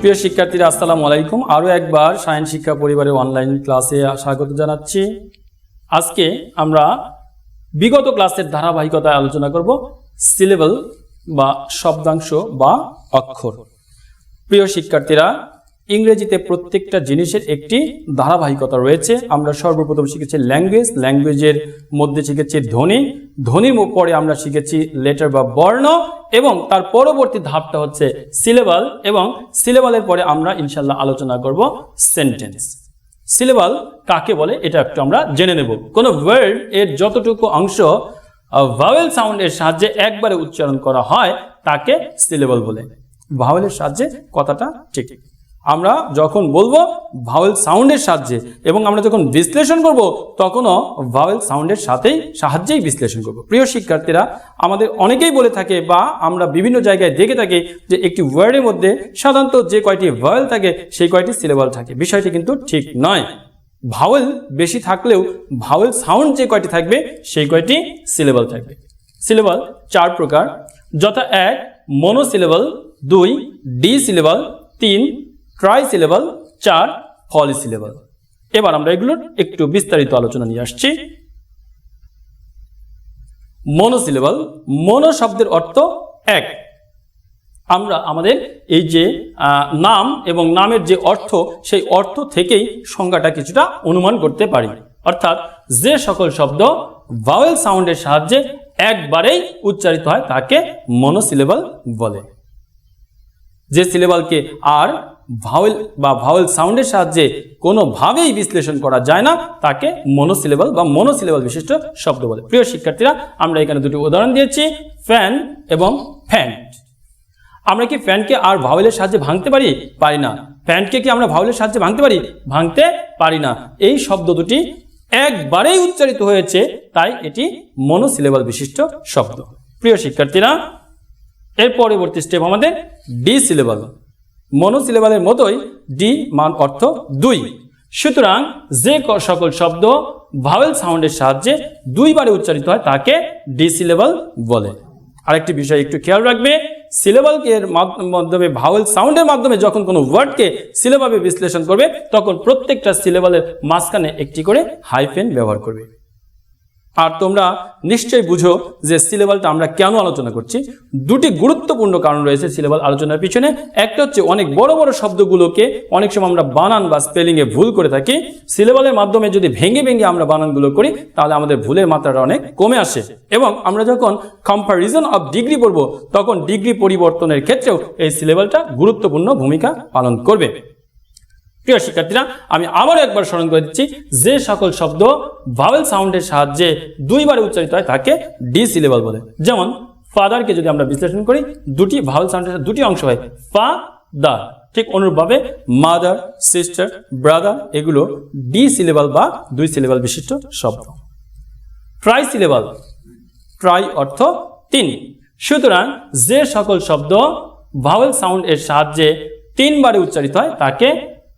প্রিয় শিক্ষার্থীরা, আসসালামু আলাইকুম। আরও একবার সায়েন্স শিক্ষা পরিবারের অনলাইন ক্লাসে স্বাগত জানাচ্ছি। আজকে আমরা বিগত ক্লাসের ধারাবাহিকতায় আলোচনা করব সিলেবল বা শব্দাংশ বা অক্ষর। প্রিয় শিক্ষার্থীরা ইংরেজিতে প্রত্যেকটা জিনিসের একটি ধারাবাহিকতা রয়েছে। আমরা সর্বপ্রথম শিখেছি ল্যাঙ্গুয়েজ ল্যাঙ্গুয়েজের মধ্যে শিখেছি ধ্বনি। ধ্বনির পরে আমরা শিখেছি লেটার বা বর্ণ এবং তার পরবর্তী ধাপটা হচ্ছে সিলেবাল এবং সিলেবালের পরে আমরা ইনশাল্লাহ আলোচনা করব সেন্টেন্স সিলেবাল কাকে বলে এটা একটু আমরা জেনে নেব। কোনো ওয়ার্ড এর যতটুকু অংশ ভাওয়েল সাউন্ডের সাহায্যে একবারে উচ্চারণ করা হয়, তাকে সিলেবল বলে। ভাওয়েলের সাহায্যে কথাটা ঠিক। আমরা যখন বলব ভাওয়েল সাউন্ডের সাহায্যে এবং আমরা যখন বিশ্লেষণ করব, তখনও ভাওয়েল সাউন্ডের সাথেই সাহায্যেই বিশ্লেষণ করব। প্রিয় শিক্ষার্থীরা, আমাদের অনেকেই বলে থাকে বা আমরা বিভিন্ন জায়গায় দেখে থাকি যে একটি ওয়ার্ডের মধ্যে সাধারণত যে কয়টি ভাওয়েল থাকে, সেই কয়টি সিলেবল থাকে। বিষয়টি কিন্তু ঠিক নয়। ভাওয়েল বেশি থাকলেও ভাওয়েল সাউন্ড যে কয়টি থাকবে, সেই কয়টি সিলেবল থাকবে। সিলেবল চার প্রকার। যথা এক মনো মনোসিলেবল দুই ডি সিলেবল তিন ট্রাই সিলেবল চার ফলি সিলেবল এবার আমরা এগুলোর একটু বিস্তারিত আলোচনা নিয়ে আসছি। মনোসিলেবল মনো শব্দের অর্থ এক। আমরা আমাদের এই যে নাম এবং নামের যে অর্থ, সেই অর্থ থেকেই সংজ্ঞাটা কিছুটা অনুমান করতে পারি। অর্থাৎ যে সকল শব্দ ভাওয়েল সাউন্ডের সাহায্যে একবারেই উচ্চারিত হয়, তাকে মনোসিলেবল বলে। যে সিলেবালকে আর ভাওয়েল বা ভাওয়েল সাউন্ডের সাহায্যে কোনোভাবেই বিশ্লেষণ করা যায় না, তাকে মনোসিলেবল বা মনোসিলেবল বিশিষ্ট শব্দ বলে। প্রিয় শিক্ষার্থীরা, আমরা এখানে দুটি উদাহরণ দিয়েছি ফ্যান এবং ফ্যান্ট আমরা কি ফ্যানকে আর ভাওয়েলের সাহায্যে ভাঙতে পারি? পারি না। ফ্যানকে কি আমরা ভাওয়েলের সাহায্যে ভাঙতে পারি? ভাঙতে পারি না। এই শব্দ দুটি একবারেই উচ্চারিত হয়েছে, তাই এটি মনোসিলেবল বিশিষ্ট শব্দ। প্রিয় শিক্ষার্থীরা, এর পরবর্তী স্টেপ আমাদের ডি সিলেবাল মনোসিলেবালের মতোই ডি মান অর্থ দুই। সুতরাং যে সকল শব্দ ভাওয়েল সাউন্ডের সাহায্যে দুইবারে উচ্চারিত হয় তাকে ডি সিলেবাল বলে। আরেকটি বিষয় একটু খেয়াল রাখবে সিলেবাল এর মাধ্যমে ভাওয়েল সাউন্ডের মাধ্যমে যখন কোনো ওয়ার্ডকে সিলেবাবে বিশ্লেষণ করবে, তখন প্রত্যেকটা সিলেবালের মাঝখানে একটি করে হাইফেন ব্যবহার করবে। আর তোমরা নিশ্চয়ই বুঝো যে সিলেবালটা আমরা কেন আলোচনা করছি। দুটি গুরুত্বপূর্ণ কারণ রয়েছে সিলেবাল আলোচনার পিছনে। একটা হচ্ছে অনেক বড় বড় শব্দগুলোকে অনেক সময় আমরা বানান বা স্পেলিংয়ে ভুল করে থাকি। সিলেবালের মাধ্যমে যদি ভেঙে ভেঙে আমরা বানানগুলো করি, তাহলে আমাদের ভুলের মাত্রাটা অনেক কমে আসে। এবং আমরা যখন কম্পারিজন অফ ডিগ্রি পড়ব, তখন ডিগ্রি পরিবর্তনের ক্ষেত্রেও এই সিলেবালটা গুরুত্বপূর্ণ ভূমিকা পালন করবে। প্রিয় শিক্ষার্থীরা, আমি আবার একবার স্মরণ করে দিচ্ছি, যে সকল শব্দ ভাওয়েল সাউন্ডের সাহায্যে দুইবার উচ্চারিত হয়, তাকে ডি সিলেবল বলে। যেমন ফাদারকে যদি আমরা বিশ্লেষণ করি, দুটি ভাওয়েল সাউন্ডের দুটি অংশ হয় ফা দা ঠিক অনুরূপভাবে মাদার সিস্টার ব্রাদার এগুলো ডি সিলেবল বা দুই সিলেবল বিশিষ্ট শব্দ। ট্রাই সিলেবল ট্রাই অর্থ তিন। সুতরাং, যে সকল শব্দ ভাওয়েল সাউন্ড এর সাহায্যে তিনবারে উচ্চারিত হয়, তাকে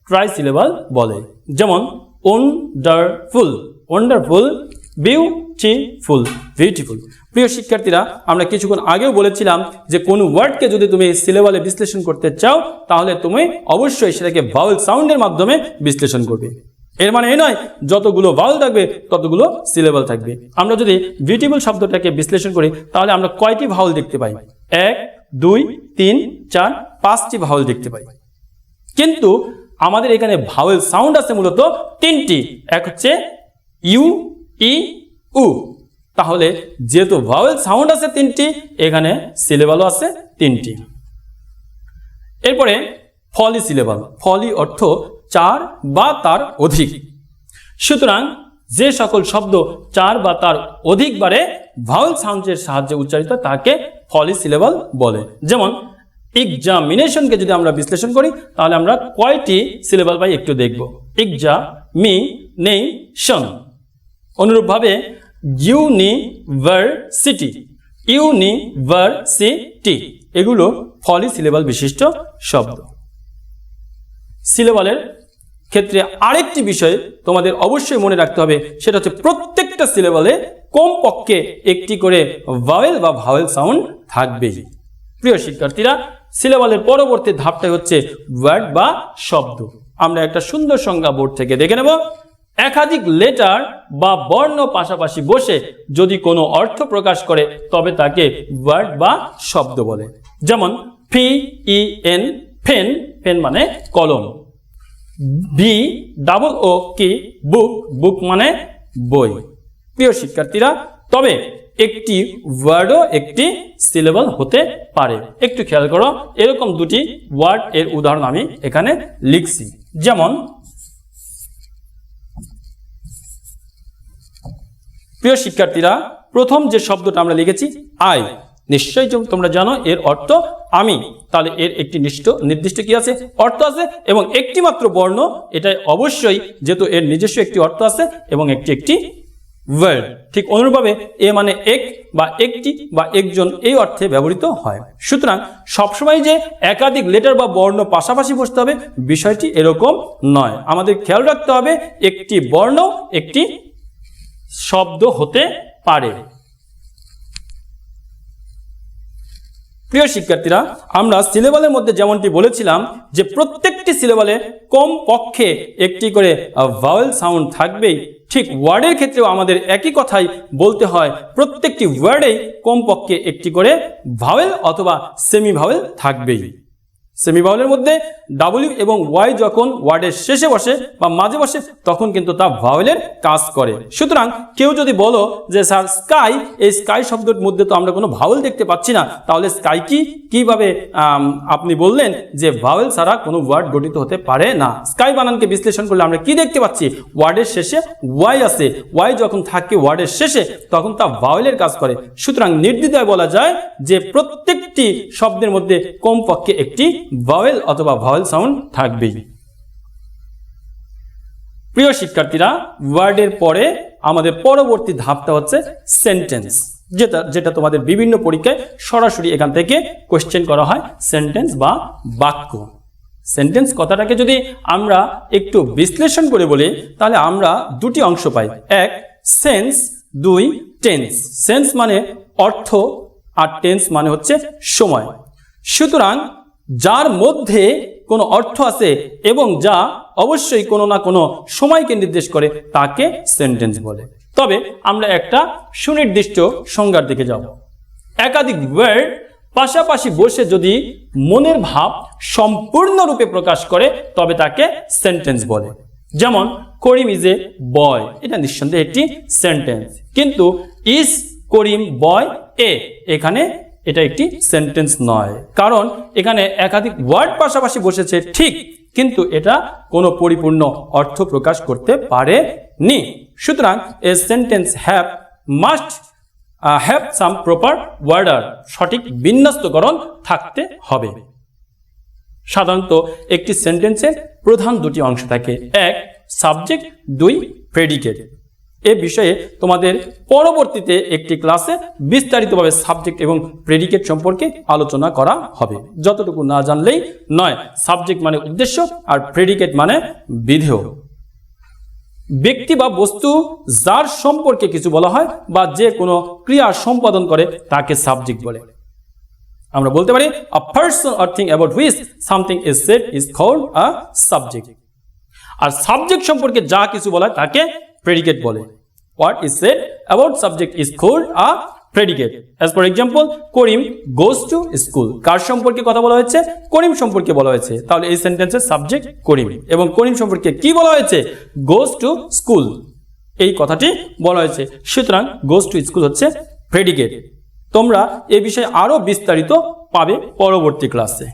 ট্রাই সিলেবল বলে। যেমন ওন্ডারফুল ওন্ডারফুল বিউটিফুল বিউটিফুল প্রিয় শিক্ষার্থীরা, আমরা কিছুক্ষণ আগেও বলেছিলাম যে কোন ওয়ার্ডকে যদি তুমি সিলেবালে বিশ্লেষণ করতে চাও, তাহলে তুমি অবশ্যই সেটাকে ভাওয়েল সাউন্ডের মাধ্যমে বিশ্লেষণ করবে। এর মানে এই নয়, যতগুলো ভাওয়েল থাকবে, ততগুলো সিলেবল থাকবে। আমরা যদি বিউটিফুল শব্দটাকে বিশ্লেষণ করি, তাহলে আমরা কয়টি ভাওয়েল দেখতে পাই? এক, দুই, তিন, চার, পাঁচটি ভাওয়েল দেখতে পাই। কিন্তু আমাদের এখানে ভাওয়েল সাউন্ড আছে মূলত তিনটি। এক হচ্ছে ইউ, ই, উ। তাহলে যেহেতু ভাওয়েল সাউন্ড আছে তিনটি, এখানে সিলেবালও আছে তিনটি। এরপরে ফলি সিলেবাল ফলি অর্থ চার বা তার অধিক। সুতরাং যে সকল শব্দ চার বা তার অধিকবারে ভাওয়েল সাউন্ডের সাহায্যে উচ্চারিত, তাকে ফলি সিলেবাল বলে। যেমন এক্সামিনেশনকে যদি আমরা বিশ্লেষণ করি, তাহলে আমরা কয়টি সিলেবাল পাই একটু দেখব। এক্সা মি নেই অনুরূপভাবে ইউনিভার্সিটি ইউনিভার্সিটি এগুলো ফলি সিলেবাল বিশিষ্ট শব্দ। সিলেবালের ক্ষেত্রে আরেকটি বিষয় তোমাদের অবশ্যই মনে রাখতে হবে, সেটা হচ্ছে প্রত্যেকটা সিলেবালে কমপক্ষে একটি করে ভাওয়েল বা ভাওয়েল সাউন্ড থাকবেই। প্রিয় শিক্ষার্থীরা সিলেবালের পরবর্তী ধাপটাই হচ্ছে ওয়ার্ড বা শব্দ। আমরা একটা সুন্দর সংজ্ঞা বোর্ড থেকে দেখে নেব। একাধিক লেটার বা বর্ণ পাশাপাশি বসে যদি কোনো অর্থ প্রকাশ করে, তবে তাকে ওয়ার্ড বা শব্দ বলে। যেমন ফি ই এন ফেন পেন মানে কলম। বি ডাবল ও কি বুক বুক মানে বই। প্রিয় শিক্ষার্থীরা, তবে একটি ওয়ার্ডও একটি সিলেবল হতে পারে। একটু খেয়াল করো, এরকম দুটি ওয়ার্ড এর উদাহরণ আমি এখানে লিখছি। যেমন, প্রিয় শিক্ষার্থীরা, প্রথম যে শব্দটা আমরা লিখেছি আই নিশ্চয়ই তোমরা জানো, এর অর্থ আমি। তাহলে এর একটি নিষ্ঠ নির্দিষ্ট কি আছে? অর্থ আছে, এবং একটি মাত্র বর্ণ এটা অবশ্যই যেহেতু এর নিজস্ব একটি অর্থ আছে, এবং একটি একটি ওয়ার্ড ঠিক অনুরূপভাবে এ মানে এক বা একটি বা একজন এই অর্থে ব্যবহৃত হয়। সুতরাং সবসময় যে একাধিক লেটার বা বর্ণ পাশাপাশি বসতে হবে, বিষয়টি এরকম নয়। আমাদের খেয়াল রাখতে হবে, একটি বর্ণ একটি শব্দ হতে পারে। প্রিয় শিক্ষার্থীরা, আমরা সিলেবালের মধ্যে যেমনটি বলেছিলাম যে প্রত্যেকটি সিলেবালে কম পক্ষে একটি করে ভাওয়েল সাউন্ড থাকবেই। ঠিক ওয়ার্ডের ক্ষেত্রেও আমাদের একই কথাই বলতে হয়, প্রত্যেকটি ওয়ার্ডেই কম পক্ষে একটি করে ভাওয়েল অথবা সেমি ভাওয়েল থাকবেই। সেমি ভাওয়েলের মধ্যে ডাব্লিউ এবং ওয়াই যখন ওয়ার্ডের শেষে বসে বা মাঝে বসে, তখন কিন্তু তা ভাওয়েলের কাজ করে। সুতরাং কেউ যদি বলো যে, স্যার, স্কাই, এই স্কাই শব্দের মধ্যে তো আমরা কোনো ভাওয়েল দেখতে পাচ্ছি না। তাহলে স্কাই কি? কীভাবে আপনি বললেন যে, ভাওয়েল ছাড়া কোনো ওয়ার্ড গঠিত হতে পারে না। স্কাই বানানকে বিশ্লেষণ করলে আমরা কি দেখতে পাচ্ছি? ওয়ার্ডের শেষে ওয়াই আছে। ওয়াই যখন থাকে ওয়ার্ডের শেষে, তখন তা ভাওয়েলের কাজ করে। সুতরাং নির্দ্বিধায় বলা যায় যে, প্রত্যেকটি শব্দের মধ্যে কমপক্ষে একটি ভাওয়েল অথবা ভয়েল সাউন্ড থাকবেই। প্রিয় শিক্ষার্থীরা ওয়ার্ডের পরে আমাদের পরবর্তী ধাপটা হচ্ছে সেন্টেন্স যেটা যেটা তোমাদের বিভিন্ন পরীক্ষায় সরাসরি এখান থেকে কোশ্চেন করা হয় সেন্টেন্স বা বাক্য। সেন্টেন্স কথাটাকে যদি আমরা একটু বিশ্লেষণ করে বলি, তাহলে আমরা দুটি অংশ পাই। এক সেন্স দুই টেন্স সেন্স মানে অর্থ আর টেন্স মানে হচ্ছে সময়। সুতরাং যার মধ্যে কোনো অর্থ আছে এবং যা অবশ্যই কোনো না কোনো সময়কে নির্দেশ করে, তাকে সেন্টেন্স বলে। তবে আমরা একটা সুনির্দিষ্ট সংজ্ঞার দিকে যাব। একাধিক ওয়ার্ড পাশাপাশি বসে যদি মনের ভাব সম্পূর্ণরূপে প্রকাশ করে, তবে তাকে সেন্টেন্স বলে। যেমন, করিম ইজ এ বয় এটা নিঃসন্দেহে একটি সেন্টেন্স কিন্তু ইজ করিম বয় এ, এখানে এটা একটি সেন্টেন্স নয়। কারণ এখানে একাধিক ওয়ার্ড পাশাপাশি বসেছে, ঠিক, কিন্তু এটা কোনো পরিপূর্ণ অর্থ প্রকাশ করতে পারে নি সুতরাং a sentence have must have some proper order সঠিক বিন্যস্তকরণ থাকতে হবে। সাধারণত একটি সেন্টেন্সের প্রধান দুটি অংশ থাকে। এক সাবজেক্ট দুই প্রেডিকেট এ বিষয়ে তোমাদের পরবর্তীতে একটি ক্লাসে বিস্তারিতভাবে সাবজেক্ট এবং প্রেডিকেট সম্পর্কে আলোচনা করা হবে। যতটুকু না জানলেই নয় সাবজেক্ট মানে উদ্দেশ্য আর প্রেডিকেট মানে বিধেয়। ব্যক্তি বা বস্তু যার সম্পর্কে কিছু বলা হয় বা যে কোনো ক্রিয়া সম্পাদন করে তাকে সাবজেক্ট বলে। আমরা বলতে পারি a person or thing about which something is set is called a subject R subject সম্পর্কে যা কিছু বলা হয় তাকে প্রেডিকেট বলে। What is said about subject is called a predicate as for example Karim goes to school কার সম্পর্কে কথা বলা হয়েছে? করিম সম্পর্কে বলা হয়েছে। তাহলে এই সেন্টেন্সের সাবজেক্ট করিম এবং করিম সম্পর্কে কি বলা হয়েছে? গোজ টু স্কুল এই কথাটি বলা হয়েছে। সুতরাং গোজ টু স্কুল হচ্ছে প্রেডিকেট তোমরা এ বিষয়ে আরও বিস্তারিত পাবে পরবর্তী ক্লাসে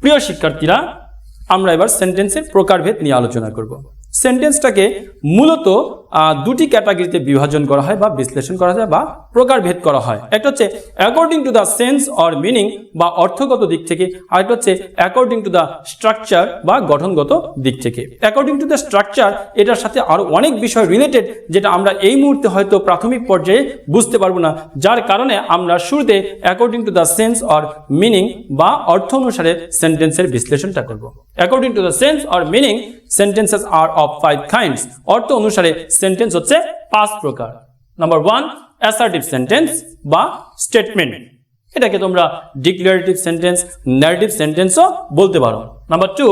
প্রিয় শিক্ষার্থীরা, আমরা এবার সেন্টেন্সের প্রকারভেদ নিয়ে আলোচনা করব। সেন্টেন্সটাকে মূলত দুটি ক্যাটাগরিতে বিভাজন করা হয় বা বিশ্লেষণ করা যায় বা প্রকারভেদ করা হয়। একটা হচ্ছে according to the sense or meaning বা অর্থগত দিক থেকে, আরেকটা হচ্ছে অ্যাকর্ডিং টু দ্য স্ট্রাকচার বা গঠনগত দিক থেকে। অ্যাকর্ডিং টু দ্য স্ট্রাকচার এটার সাথে আরও অনেক বিষয় রিলেটেড যেটা আমরা এই মুহূর্তে হয়তো প্রাথমিক পর্যায়ে বুঝতে পারব না, যার কারণে আমরা শুরুতে according to the sense or meaning বা অর্থ অনুসারে সেন্টেন্সের বিশ্লেষণটা করব। According to the sense or meaning sentences are of five kinds অর্থ অনুসারে সেন্টেন্স হচ্ছে পাঁচ প্রকার। নাম্বার ওয়ান অ্যাসার্টিভ সেন্টেন্স বা স্টেটমেন্ট এটাকে তোমরা ডিক্লারেটিভ সেন্টেন্স ন্যারেটিভ সেন্টেন্সও বলতে পারো। নাম্বার টু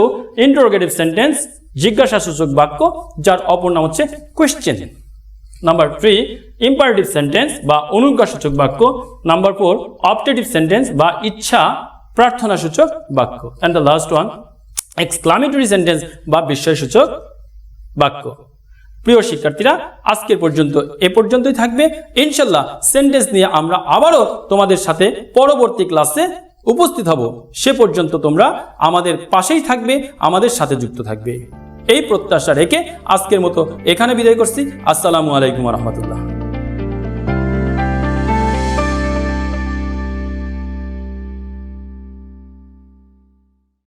ইন্টারোগেটিভ সেন্টেন্স জিজ্ঞাসাসূচক বাক্য, যার অপর নাম হচ্ছে question number three imperative sentence বা অনুজ্ঞাসূচক বাক্য। নাম্বার ফোর অপটেটিভ সেন্টেন্স বা ইচ্ছা, প্রার্থনাসূচক বাক্য। And the last one exclamatory sentence বা বিস্ময়সূচক বাক্য। প্রিয় শিক্ষার্থীরা, আজকের পর্যন্ত এ পর্যন্তই থাকবে। ইনশাল্লাহ সেন্টেন্স নিয়ে আমরা আবারও তোমাদের সাথে পরবর্তী ক্লাসে উপস্থিত হব। সে পর্যন্ত তোমরা আমাদের পাশেই থাকবে, আমাদের সাথে যুক্ত থাকবে। এই প্রত্যাশা রেখে আজকের মতো এখানে বিদায় করছি। আসসালামু আলাইকুম রহমতুল্লাহ।